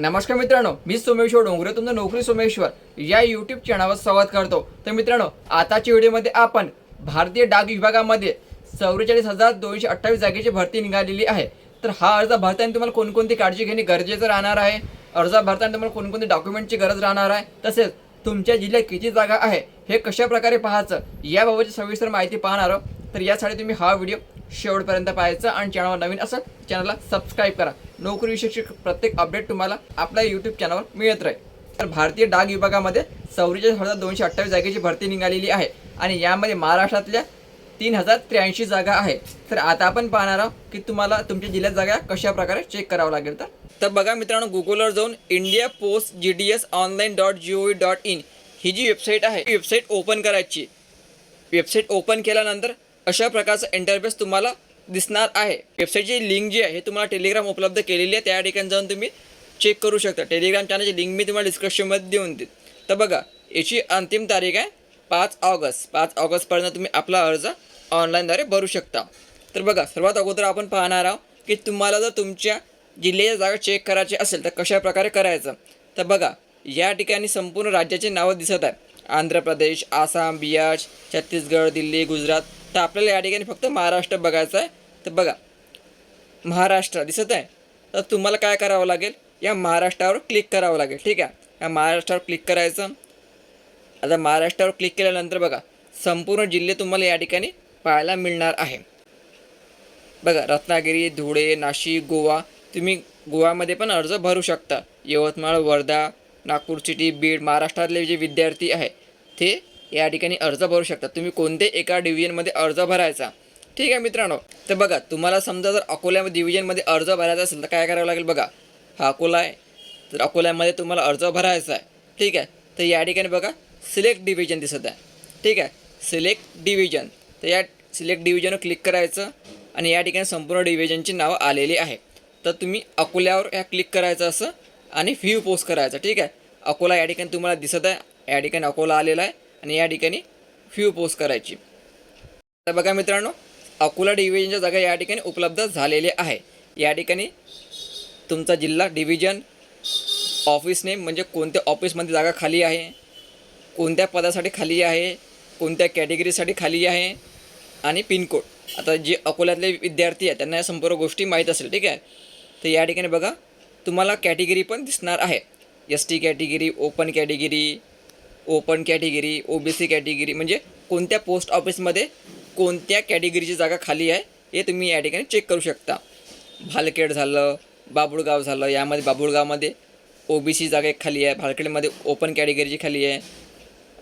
नमस्कार मित्रांनो मी सोमेश्वर डोंगरे तुमचं नोकरी सोमेश्वर. या यूट्यूब चॅनलवर संवाद करतो. तर मित्रांनो आताच्या व्हिडिओमध्ये आपण भारतीय डाक विभागामध्ये चौवेचाळीस हजार दोनशे अठ्ठावीस जागेची भरती निघालेली आहे. तर हा अर्ज भरताना तुम्हाला कोणकोणती काळजी घेणे गरजेचं राहणार आहे? अर्ज भरताना तुम्हाला कोणकोणती डॉक्युमेंटची गरज राहणार आहे? तसेच तुमच्या जिल्ह्यात किती जागा आहे? हे कशा प्रकारे पाहायचं? याबाबतची सविस्तर माहिती पाहणार तर यासाठी तुम्ही हा व्हिडिओ शेवटपर्यंत पाहायचा आणि चॅनलवर नवीन असं चॅनलला सबस्क्राईब करा. नोकरीविषयी प्रत्येक अपडेट तुम्हाला आपल्या यूट्यूब चॅनलवर मिळत राहील. तर भारतीय डाक विभागामध्ये चौवेचाळीस हजार दोनशे अठ्ठावीस जागेची भरती निघालेली आहे आणि यामध्ये महाराष्ट्रातल्या तीन हजार त्र्याऐंशी जागा आहे. तर आता आपण पाहणार आहोत की तुम्हाला तुमच्या जिल्ह्यात जागा कशा प्रकारे चेक करावं लागेल तर. तर बघा मित्रांनो गुगलवर जाऊन India post G D S online dot G O V dot in ही जी वेबसाईट आहे वेबसाईट ओपन करायची. वेबसाईट ओपन केल्यानंतर अशा प्रकारचा इंटरफेस तुम्हाला दिसणार आहे. वेबसाईटची लिंक जी आहे तुम्हाला टेलिग्राम उपलब्ध केलेली आहे. त्या ठिकाणी जाऊन तुम्ही चेक करू शकता. टेलिग्राम चॅनलची लिंक मी तुम्हाला डिस्क्रिप्शनमध्ये देऊन देईन. तर बघा याची अंतिम तारीख आहे पाच ऑगस्ट. पाच ऑगस्टपर्यंत तुम्ही आपला अर्ज ऑनलाईनद्वारे भरू शकता. तर बघा सर्वात अगोदर आपण पाहणार आहोत की तुम्हाला जर तुमच्या जिल्ह्याच्या जागा चेक करायची असेल तर कशा प्रकारे करायचं? तर बघा या ठिकाणी संपूर्ण राज्याचे नावं दिसत आहे आंध्र प्रदेश आसाम बिहार छत्तीसगड दिल्ली गुजरात. तर आपल्याला या ठिकाणी फक्त महाराष्ट्र बघायचं आहे. तर बघा महाराष्ट्र दिसत आहे. तर तुम्हाला काय करावं लागेल? या महाराष्ट्रावर क्लिक करावं लागेल ठीक आहे? या महाराष्ट्रावर क्लिक करायचं. आता महाराष्ट्रावर क्लिक केल्यानंतर बघा संपूर्ण जिल्हे तुम्हाला या ठिकाणी पाहायला मिळणार आहे. बघा रत्नागिरी धुळे नाशिक गोवा तुम्ही गोव्यामध्ये पण अर्ज भरू शकता. यवतमाळ वर्धा नागपूर सिटी बीड महाराष्ट्रातले जे विद्यार्थी आहे ते या ठिकाणी अर्ज भरू शकतात तुम्ही कोणते एका डिव्हिजनमध्ये अर्ज भरायचा. ठीक आहे मित्रांनो तर बघा तुम्हाला समजा जर अकोल्या डिव्हिजनमध्ये अर्ज भरायचा असेल तर काय करावं लागेल बघा? हा अकोला आहे. तर अकोल्यामध्ये तुम्हाला अर्ज भरायचा आहे. ठीक आहे? तर या ठिकाणी बघा सिलेक्ट डिव्हिजन दिसत आहे. ठीक आहे? सिलेक्ट डिव्हिजन तर या सिलेक्ट डिव्हिजनवर क्लिक करायचं आणि या ठिकाणी संपूर्ण डिव्हिजनची नावं आलेली आहे. तर तुम्ही अकोल्यावर ह्या क्लिक करायचं असं आणि व्ह्यू पोस्ट करायचं. ठीक आहे? अकोला या ठिकाणी तुम्हाला दिसत आहे. या ठिकाणी अकोला आलेला आहे आणि या ठिकाणी व्ह्यू पोस्ट करायची. तर बघा मित्रांनो अकोला डिव्हिजनच्या जागा या ठिकाणी उपलब्ध झालेल्या आहे. या ठिकाणी तुमचा जिल्हा डिव्हिजन ऑफिस नेम म्हणजे कोणत्या ऑफिसमध्ये जागा खाली आहे कोणत्या पदासाठी खाली आहे कोणत्या कॅटेगरीसाठी खाली आहे आणि पिनकोड आता जे अकोल्यातले विद्यार्थी आहेत त्यांना या संपूर्ण गोष्टी माहीत असेल ठीक आहे? तर या ठिकाणी बघा तुम्हाला कॅटेगरी पण दिसणार आहे. S T category open category open category O B C category म्हणजे कोणत्या पोस्ट ऑफिसमध्ये कोणत्या कॅटेगरीची जागा खाली आहे हे तुम्ही या ठिकाणी चेक करू शकता. भालखेड झालं बाबुळगाव झालं यामध्ये बाबुळगावमध्ये ओ बी सी जागा एक खाली आहे भालखेडमध्ये ओपन कॅटेगरीची खाली आहे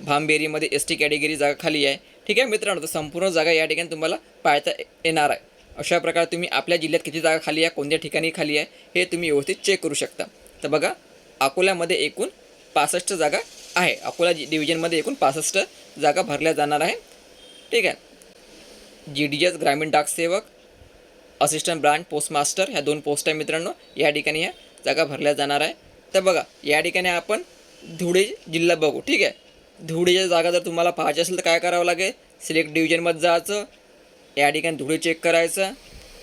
भांबेरीमध्ये एस टी कॅटेगरी जागा खाली आहे. ठीक आहे मित्रांनो तर संपूर्ण जागा या ठिकाणी तुम्हाला पाहता येणार आहे. अशा प्रकारे तुम्ही आपल्या जिल्ह्यात किती जागा खाली आहे कोणत्या ठिकाणी खाली आहे हे तुम्ही व्यवस्थित चेक करू शकता. तर बघा अकोल्यामध्ये एकूण पासष्ट जागा आहे. अकोला जि डिव्हिजनमध्ये एकूण पासष्ट जागा भरल्या जाणार आहे. ठीक आहे. जी डी एस ग्रामीण डाक सेवक असिस्टंट ब्रांच पोस्टमास्टर ह्या दोन पोस्ट आहे मित्रांनो. या ठिकाणी ह्या जागा भरल्या जाणार आहे. तर बघा या ठिकाणी आपण धुळे जिल्हा बघू ठीक आहे? धुळेच्या जागा जर तुम्हाला पाहायची असेल तर काय करावं लागेल? सिलेक्ट डिव्हिजनमध्ये जायचं. या ठिकाणी धुळे चेक करायचं.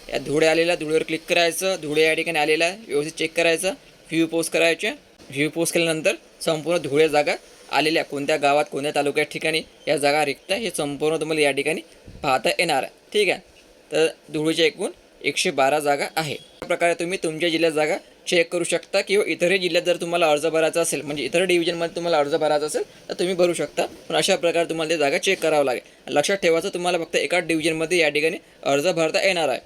या धुळे आलेला धुळेवर क्लिक करायचं. धुळे या ठिकाणी आलेला आहे व्यवस्थित चेक करायचं. व्ह्यू पोस्ट करायचे. व्ह्यू पोस्ट केल्यानंतर संपूर्ण धुळे जागा आलेल्या कोणत्या गावात कोणत्या तालुक्यात ठिकाणी या जागा रिक्त आहे हे संपूर्ण तुम्हाला या ठिकाणी पाहता येणार आहे. ठीक आहे? तर धुळेच्या एकूण एकशे बारा जागा आहे. अशा प्रकारे तुम्ही तुमच्या जिल्ह्यात जागा चेक करू शकता किंवा इतरही जिल्ह्यात जर तुम्हाला अर्ज भरायचा असेल म्हणजे इतर डिव्हिजनमध्ये तुम्हाला अर्ज भरायचा असेल तर तुम्ही भरू शकता. पण अशा प्रकारे तुम्हाला ते जागा चेक करावं लागेल. लक्षात ठेवायचं तुम्हाला फक्त एका डिव्हिजनमध्ये या ठिकाणी अर्ज भरता येणार आहे.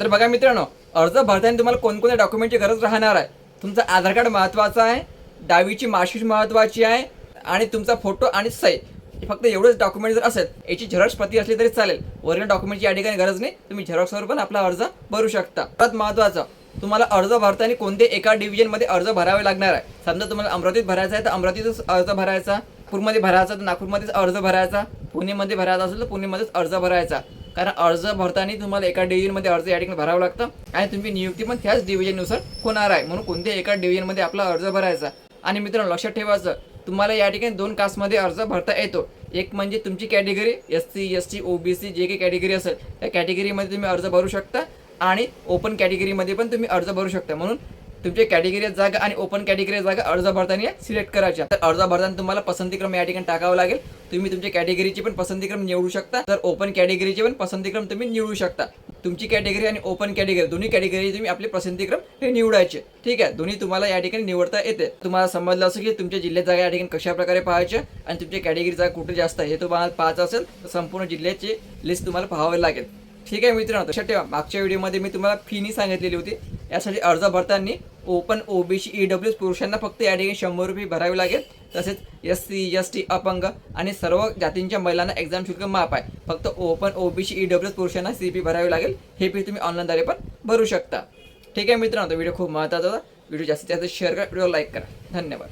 तर बघा मित्रांनो अर्ज भरताना तुम्हाला कोणकोणत्या डॉक्युमेंटची गरज राहणार आहे? तुमचं आधार कार्ड महत्त्वाचं आहे डावीची मार्कशीट महत्त्वाची आहे आणि तुमचा फोटो आणि सही. फक्त एवढंच डॉक्युमेंट जर असेल याची झेरॉक्स प्रती असली तरी चालेल. ओरिजिनल डॉक्युमेंटची या ठिकाणी गरज नाही. तुम्ही झेरॉक्सवर पण आपला अर्ज भरू शकता. परत महत्त्वाचं तुम्हाला अर्ज भरताना कोणते एका डिव्हिजनमध्ये अर्ज भरावे लागणार आहे? समजा तुम्हाला अमरावतीत भरायचा आहे तर अमरावतीतच अर्ज भरायचा. नागपूरमध्ये भरायचा तर नागपूरमध्येच अर्ज भरायचा. पुणेमध्ये भरायचा असेल तर पुणेमध्येच अर्ज भरायचा. कारण अर्ज भरताना तुम्हाला एका डिव्हिजनमध्ये अर्ज या ठिकाणी भरावं लागतं. आणि तुमची नियुक्ती पण त्याच डिव्हिजननुसार होणार आहे. म्हणून कोणत्या एका डिव्हिजनमध्ये आपला अर्ज भरायचा. आणि मित्रांनो लक्षात ठेवायचं तुम्हाला या ठिकाणी दोन कास्टमध्ये अर्ज भरता येतो. एक म्हणजे तुमची category S C S T O B C जे काही कॅटेगरी असेल त्या कॅटेगरीमध्ये तुम्ही अर्ज भरू शकता आणि ओपन कॅटेगरीमध्ये पण तुम्ही अर्ज भरू शकता. म्हणून तुमच्या कॅटेगरी जागा आणि ओपन कॅटेगरी जागा अर्ज भरताना सिलेक्ट करायच्या. तर अर्ज भरताना तुम्हाला पसंतीक्रम या ठिकाणी टाकावं लागेल. तुम्ही तुमच्या कॅटेगरीची पण पसंतीक्रम निवडू शकता. तर ओपन कॅटेगरीचे पण पसंतीक्रम तुम्ही निवडू शकता. तुमची कॅटेगरी आणि ओपन कॅटेगरी दोन्ही कॅटेगरी तुम्ही आपले पसंतीक्रम हे निवडायचे. ठीक आहे? दोन्ही तुम्हाला या ठिकाणी निवडता येते. तुम्हाला समजलं असं की तुमच्या जिल्ह्यात जागा या ठिकाणी कशा प्रकारे पाहायचे आणि तुमच्या कॅटेगरी जागा कुठे जास्त आहे हे तुम्हाला पाहायचं असेल तर संपूर्ण जिल्ह्याची लिस्ट तुम्हाला पाहावी लागेल. ठीक आहे मित्रांनो तशा ठेवा. मागच्या व्हिडिओमध्ये मी तुम्हाला फीनी सांगितलेली होती. यासाठी अर्ज भरताना ओपन ओबीसी डब्ल्यू पुरुषांना फक्त या ठिकाणी शंभर रुपये भरावे लागेल. तसेच एस सी एस टी अपंग आणि सर्व जातींच्या महिलांना एक्झाम शुल्क माफ आहे. फक्त ओपन ओबीसी डब्ल्यू पुरुषांना सी पी भरावी लागेल. हे फी तुम्ही ऑनलाईनद्वारे पण भरू शकता. ठीक आहे मित्रांनो तो व्हिडिओ खूप महत्त्वाचा होता. व्हिडिओ जास्तीत जास्त शेअर करा व्हिडिओ लाईक करा. धन्यवाद.